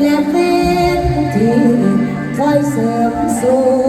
และแฟนที่คอยเสริมสูง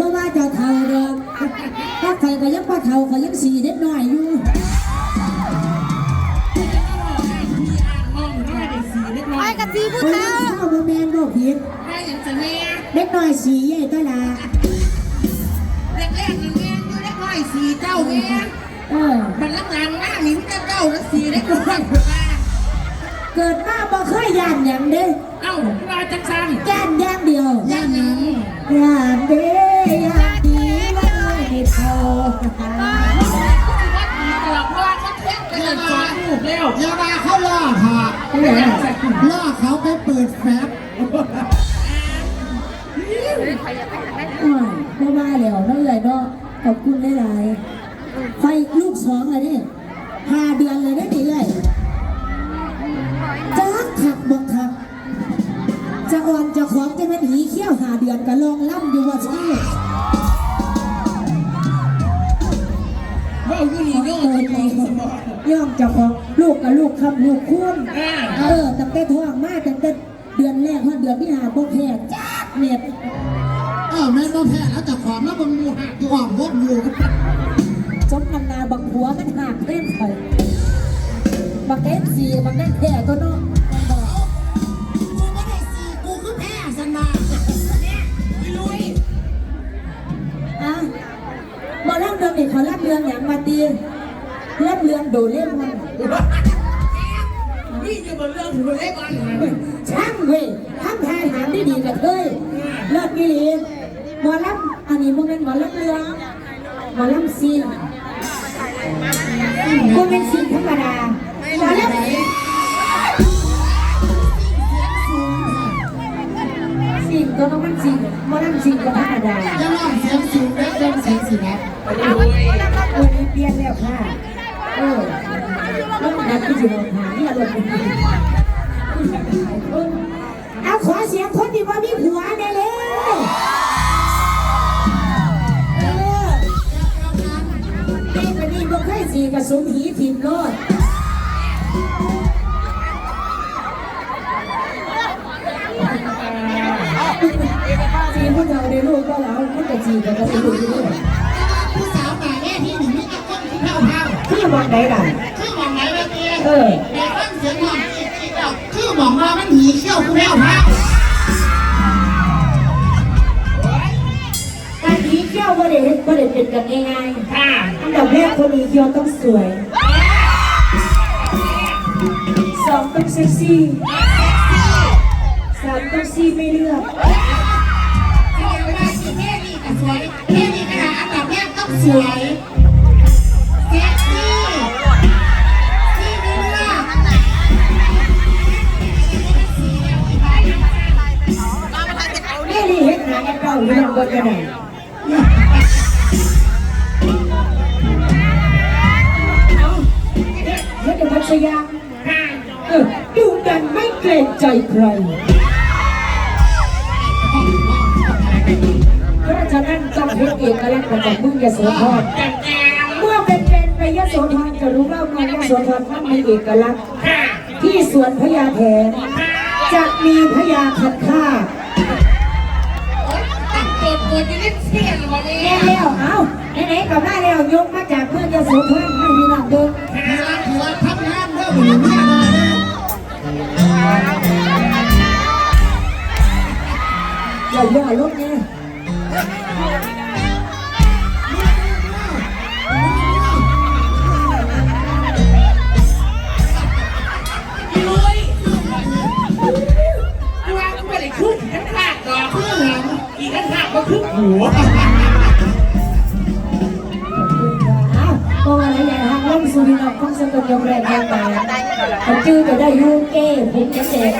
บ่ว่าจะเท่าด้อถ้าใครก็ยังว่าเท่าก็ยังสี่เด็ดน้อยอยู่ไปกับสีผู้เต้าแม่นบ่ผิดได้ยังสิแม่เล็กน้อยสีใหญ่ตัวละล็กๆนั่นแม่ยูเล็กน้อยสีเจ้าแม่เออมันหลังรังหนี่มีแต่เจ้าแล้วสีเล็กน้อย เกิดมาบ่เคยย่านหยังเด้เอ้าว่าจังสันย่านอย่างเดียวย่านหยังย่านเด้ย่านดีว่าให้เท่าตลอดว่าก็แค่กันเลยสองลูกแล้วเยาว่าเขาล่อหาเออล่อเขาไปเปิดแฟบโอ้ยบ่ว่าแล้วเนาะเอ้ยเนาะขอบคุณหลายๆไฟลูกสองเลยนี่ห้าเดือนเลยได้ดิเอ้ย จักขักบ่ขักจะอ่อนจะของจะเป็นหีเขี้ยวหาเดือนก็ลองล่ำอยู่ว่าใช่ว่าอยู่นี่ยนตัวนี้สมองย่อมเจะของลูกกับลูกคำลูกคุ้มเออตั้งแต่ท้องมาตั้งแต่เดือนแรกว่าเดือนที่หาพวกแพทย์จ้าเน็ตเออแม่ต้องแพ้แล้วจะขอมแล้วมึงมูหักอยู่อ่อมวกอยู่จมนำนนาบักหัวมันหักเต้นไปบักเอฟซีบักนั่นแพ้ตัวนาะมันบอก นี้เขาเล่าเรื่องอย่างมาตีเล่าเรื่องโดเรมอนนี่จะมาเรื่องถึงเล็กมันช่างเว้ยทำทายหามได้ดีกับเฮ้ยเลิศกิลีหมอลำอันนี้พวกนั้นหมอลำเรื่องหมอลำซีนพวกเป็นซีนธรรมดาหมอลำ ตัวน้องมันซีนหมอลำซีนก็ธรรมดาจะล่องเสียงสูงและเล่นเสียงสีแดงวันนี้เปลี่ยนแล้วค่ะเออแล้วมันที่อยู่หาเนี่ยรถเอาขอเสียงคนที่ว่ามีผัวได้เลยเออไอ้คนนี้บ่เคยสีกับสมหีทีมโลด แล้วมันก็สีกันก็สีลูกอยู่ด้วยผู้สาวหนาแน่ที่หนึ่งนี่ก็ต้องเท่าเท่าคือมองไหนล่ะคือมองไหนแบบนี้เออในฟังเสียงหลอกอีกอีกแล้วคือมองว่ามันหนีเขี้ยวกูแล้วเท่าการหนีเที่ยวบ่ได้เฮ็ดบ่ได้เป็นกันง่ายค่ะๆอันดับแรกคนหนีเที่ยวต้องสวยสองต้องเซ็กซี่สามต้องซีไม่เลือก สวยเซ็กซี่ที่ไม่เลือกแม่นี่เฮ็ดหาแอปเปิลอยู่นำบนกระดาษเอาเฮ็ดเดี๋ยวมันสยามค่ะเออดูดันไม่เกรงใจใคร เอกลักษณ์ประจำเมืองยโสธรจังแจงเมื่อเป็นเป็นไปยโสธรจะรู้ว่าเมืองยโสธรนั้นมีเอกลักษณ์ค่ะที่สวนพญาแถนจะมีพญาคันค่าโอ๊ยตั้งเกิดเกิดจะได้เสียนวันนี้แน่แล้วเอ้าไหนๆกับมาแล้วยกมาจากเมืองยโสธร หัวเอ้าเพราะว่าหลายอย่างทางลงสู่พี่น้องของสกลยมแรงแรงตาแต่จื้อจะได้ยูเก้ผมจะแจก